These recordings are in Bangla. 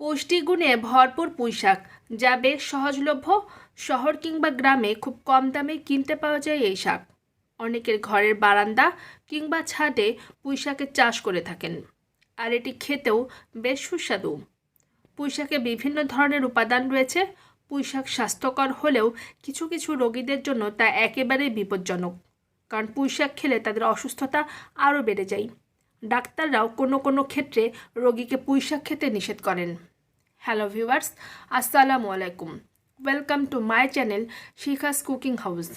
পুষ্টিগুণে ভরপুর পুঁইশাক, যা বেশ সহজলভ্য শহর কিংবা গ্রামে খুব কম দামে কিনতে পাওয়া যায় এই শাক। অনেকের ঘরের বারান্দা কিংবা ছাদে পুঁইশাকের চাষ করে থাকেন, আর এটি খেতেও বেশ সুস্বাদু। পুঁইশাকে বিভিন্ন ধরনের উপাদান রয়েছে। পুঁইশাক স্বাস্থ্যকর হলেও কিছু কিছু রোগীদের জন্য তা একেবারেই বিপজ্জনক, কারণ পুঁইশাক খেলে তাদের অসুস্থতা আরও বেড়ে যায়। ডাক্তাররাও কোনো কোনো ক্ষেত্রে রোগীকে পুঁইশাক খেতে নিষেধ করেন। হ্যালো ভিউয়ার্স আসসালামু আলাইকুম welcome to my channel Shikha's cooking house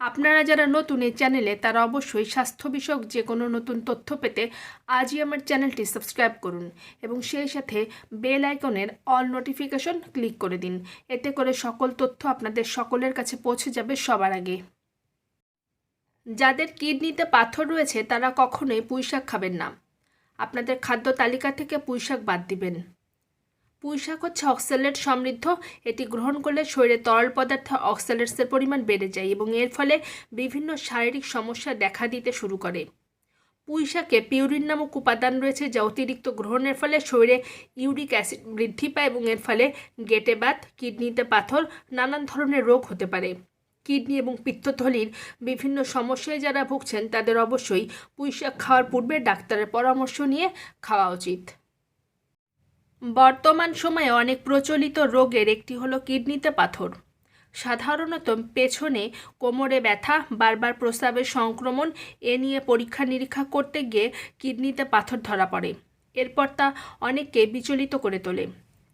আপনারা যারা নতুন এই চ্যানেলে তারা অবশ্যই স্বাস্থ্য বিষয়ক যে কোনো নতুন তথ্য পেতে আজই আমার চ্যানেলটি সাবস্ক্রাইব করুন এবং সেই সাথে বেল আইকনের অল নোটিফিকেশন ক্লিক করে দিন। এতে করে সকল তথ্য আপনাদের সকলের কাছে পৌঁছে যাবে সবার আগে। যাদের কিডনিতে পাথর রয়েছে, তারা কখনোই পুঁইশাক খাবেন না। আপনাদের খাদ্য তালিকা থেকে পুঁইশাক বাদ দিবেন। পুঁইশাক হচ্ছে অক্সালেট সমৃদ্ধ। এটি গ্রহণ করলে শরীরে তরল পদার্থে অক্সালেটসের পরিমাণ বেড়ে যায় এবং এর ফলে বিভিন্ন শারীরিক সমস্যা দেখা দিতে শুরু করে। পুঁইশাকে পিউরিন নামক উপাদান রয়েছে যা অতিরিক্ত গ্রহণের ফলে শরীরে ইউরিক অ্যাসিড বৃদ্ধি পায় এবং এর ফলে গেটে বাত, কিডনিতে পাথর, নানান ধরনের রোগ হতে পারে। কিডনি এবং পিত্তথলির বিভিন্ন সমস্যায় যারা ভুগছেন তাদের অবশ্যই পুঁইশাক খাওয়ার পূর্বে ডাক্তারের পরামর্শ নিয়ে খাওয়া উচিত। বর্তমান সময়ে অনেক প্রচলিত রোগের একটি হলো কিডনিতে পাথর। সাধারণত পেছনে কোমরে ব্যথা, বারবার প্রস্রাবের সংক্রমণ, এ নিয়ে পরীক্ষা নিরীক্ষা করতে গিয়ে কিডনিতে পাথর ধরা পড়ে। এরপর তা অনেককে বিচলিত করে তোলে।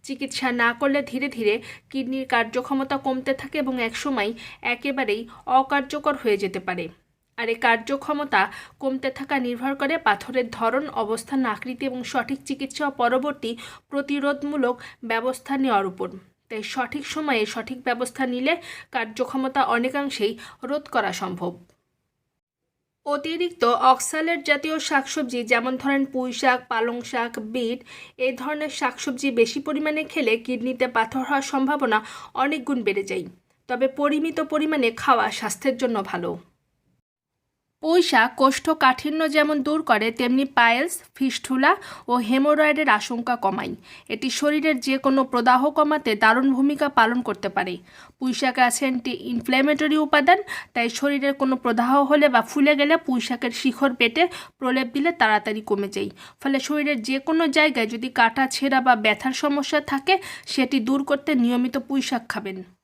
চিকিৎসা না করলে ধীরে ধীরে কিডনির কার্যক্ষমতা কমতে থাকে এবং একসময় একেবারেই অকার্যকর হয়ে যেতে পারে। আর এই কার্যক্ষমতা কমতে থাকা নির্ভর করে পাথরের ধরন, অবস্থান, আকৃতি এবং সঠিক চিকিৎসা পরবর্তী প্রতিরোধমূলক ব্যবস্থা নেওয়ার উপর। তাই সঠিক সময়ে সঠিক ব্যবস্থা নিলে কার্যক্ষমতা অনেকাংশেই রোধ করা সম্ভব। অতিরিক্ত অক্সালেট জাতীয় শাকসবজি যেমন ধরেন পুঁই শাক পালং শাক বিট এই ধরনের শাকসবজি বেশি পরিমাণে খেলে কিডনিতে পাথর হওয়ার সম্ভাবনা অনেক গুণ বেড়ে যায়। তবে পরিমিত পরিমাণে খাওয়া স্বাস্থ্যের জন্য ভালো। শাক কোষ্ঠকাঠিন্য যেমন দূর করে, তেমনি পায়েলস ফিস্টুলা ও হেমোরয়েডের আশঙ্কা কমায়। এটি শরীরের যে কোনো প্রদাহ কমাতে দারুণ ভূমিকা পালন করতে পারে। পুঁই শাকে আছে অ্যান্টি ইনফ্ল্যামেটরি উপাদান, তাই শরীরের কোনো প্রদাহ হলে বা ফুলে গেলে পুঁইশাকের শিখর পেটে প্রলেপ দিলে তাড়াতাড়ি কমে যায়। ফলে শরীরের যে কোনো জায়গায় যদি কাটা, ছেঁড়া বা ব্যথার সমস্যা থাকে, সেটি দূর করতে নিয়মিত পুঁইশাক খাবেন।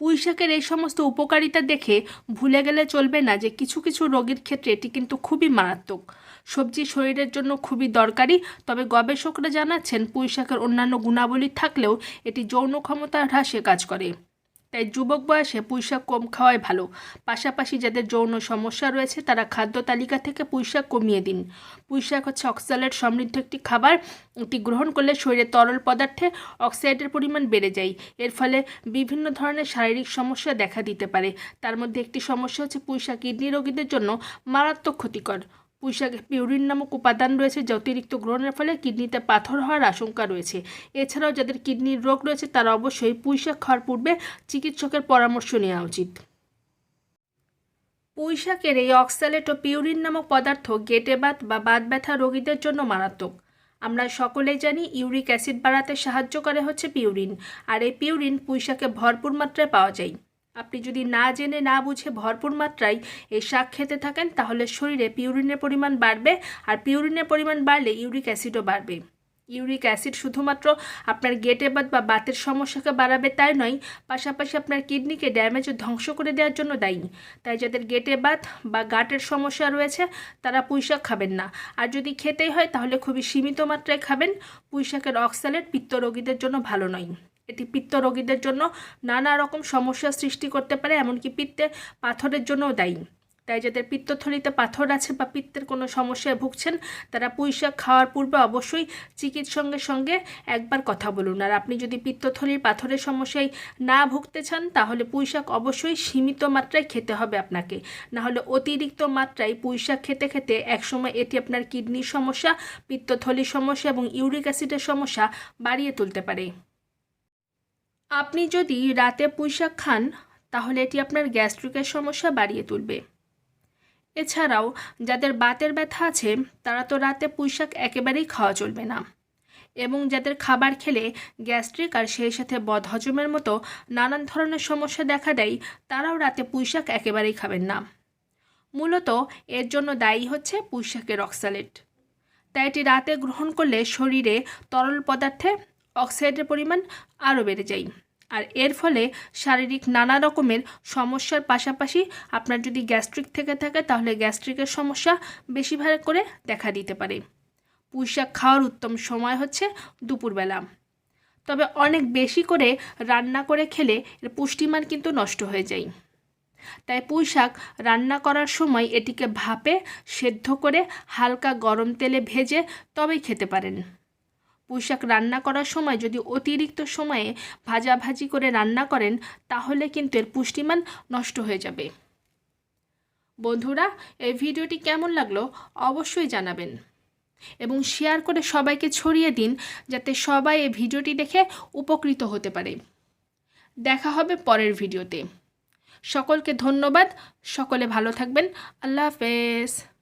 পুঁই শাকের এই সমস্ত উপকারিতা দেখে ভুলে গেলে চলবে না যে কিছু কিছু রোগীর ক্ষেত্রে এটি কিন্তু খুবই মারাত্মক। সবজি শরীরের জন্য খুবই দরকারি, তবে গবেষকরা জানাচ্ছেন পুঁইশাকের অন্যান্য গুণাবলী থাকলেও এটি যৌন ক্ষমতা হ্রাসে কাজ করে। তাই যুবক বয়সে পুঁইশাক কম খাওয়াই ভালো। পাশাপাশি যাদের যৌন সমস্যা রয়েছে, তারা খাদ্য তালিকা থেকে পুঁইশাক কমিয়ে দিন। পুঁইশাক হচ্ছে অক্সালেট সমৃদ্ধ একটি খাবার, এটি গ্রহণ করলে শরীরে তরল পদার্থে অক্সাইডের পরিমাণ বেড়ে যায়। এর ফলে বিভিন্ন ধরনের শারীরিক সমস্যা দেখা দিতে পারে। তার মধ্যে একটি সমস্যা হচ্ছে পুঁইশাক কিডনি রোগীদের জন্য মারাত্মক ক্ষতিকর। পুঁইশাকে পিউরিন নামক উপাদান রয়েছে যা অতিরিক্ত গ্রহণের ফলে কিডনিতে পাথর হওয়ার আশঙ্কা রয়েছে। এছাড়াও যাদের কিডনির রোগ রয়েছে, তারা অবশ্যই পুঁইশাক খাওয়ার পূর্বে চিকিৎসকের পরামর্শ নেওয়া উচিত। পুঁইশাকের এই অক্সালেট ও পিউরিন নামক পদার্থ গেটে বাত বা বাত ব্যথা রোগীদের জন্য মারাত্মক। আমরা সকলেই জানি ইউরিক অ্যাসিড বাড়াতে সাহায্য করে হচ্ছে পিউরিন, আর এই পিউরিন পুঁইশাকে ভরপুর মাত্রায় পাওয়া যায়। আপনি যদি না জেনে না বুঝে ভরপুর মাত্রায় এই শাক খেতে থাকেন, তাহলে শরীরে পিউরিনের পরিমাণ বাড়বে আর পিউরিনের পরিমাণ বাড়লে ইউরিক অ্যাসিডও বাড়বে। ইউরিক অ্যাসিড শুধুমাত্র আপনার গেটে বাত বা বাতের সমস্যাকে বাড়াবে তাই নয়, পাশাপাশি আপনার কিডনিকে ড্যামেজ ধ্বংস করে দেওয়ার জন্য দায়ী। তাই যাদের গেটে বাত বা গাটের সমস্যা রয়েছে, তারা পুঁইশাক খাবেন না। আর যদি খেতেই হয়, তাহলে খুবই সীমিত মাত্রায় খাবেন। পুঁইশাকের অক্সালেট পিত্ত রোগীদের জন্য ভালো নয়। এটি পিত্ত রোগীদের জন্য নানা রকম সমস্যার সৃষ্টি করতে পারে, এমনকি পিত্তে পাথরের জন্যও দায়ী। তাই যাদের পিত্তথলিতে পাথর আছে বা পিত্তের কোনো সমস্যায় ভুগছেন, তারা পুঁইশাক খাওয়ার পূর্বে অবশ্যই চিকিৎসকের সঙ্গে একবার কথা বলুন। আর আপনি যদি পিত্তথলির পাথরের সমস্যায় না ভুগতে চান, তাহলে পুঁইশাক অবশ্যই সীমিত মাত্রায় খেতে হবে আপনাকে। না হলে অতিরিক্ত মাত্রায় পুঁইশাক খেতে খেতে একসময় এটি আপনার কিডনির সমস্যা, পিত্তথলির সমস্যা এবং ইউরিক অ্যাসিডের সমস্যা বাড়িয়ে তুলতে পারে। আপনি যদি রাতে পুঁইশাক খান, তাহলে এটি আপনার গ্যাস্ট্রিকের সমস্যা বাড়িয়ে তুলবে। এছাড়াও, যাদের বাতের ব্যথা আছে, তারা তো রাতে পুঁইশাক একেবারেই খাওয়া চলবে না। এবং যাদের খাবার খেলে গ্যাস্ট্রিক আর সেই সাথে বদহজমের মতো নানান ধরনের সমস্যা দেখা দেয়, তারাও রাতে পুঁইশাক একেবারেই খাবেন না। মূলত, এর জন্য দায়ী হচ্ছে পুঁইশাকের অক্সালেট। তাই এটি রাতে গ্রহণ করলে শরীরে তরল পদার্থে অক্সাইডের পরিমাণ আরও বেড়ে যায়। আর এর ফলে শারীরিক নানা রকমের সমস্যার পাশাপাশি আপনার যদি গ্যাস্ট্রিক থেকে থাকে, তাহলে গ্যাস্ট্রিকের সমস্যা বেশি ভাবে করে দেখা দিতে পারে। পুঁইশাক খাওয়ার উত্তম সময় হচ্ছে দুপুরবেলা। তবে অনেক বেশি করে রান্না করে খেলে এর পুষ্টিমান কিন্তু নষ্ট হয়ে যায়। তাই পুঁই শাক রান্না করার সময় এটিকে ভাপে সেদ্ধ করে হালকা গরম তেলে ভেজে তবেই খেতে পারেন। পুঁই শাক রান্না করার সময় যদি অতিরিক্ত সময়ে ভাজাভাজি করে রান্না করেন, তাহলে কিন্তু এর পুষ্টিমান নষ্ট হয়ে যাবে। বন্ধুরা, এই ভিডিওটি কেমন লাগল অবশ্যই জানাবেন এবং শেয়ার করে সবাইকে ছড়িয়ে দিন যাতে সবাই এই ভিডিওটি দেখে উপকৃত হতে পারে। দেখা হবে পরের ভিডিওতে। সকলকে ধন্যবাদ। সকলে ভালো থাকবেন। আল্লাহ হাফেজ।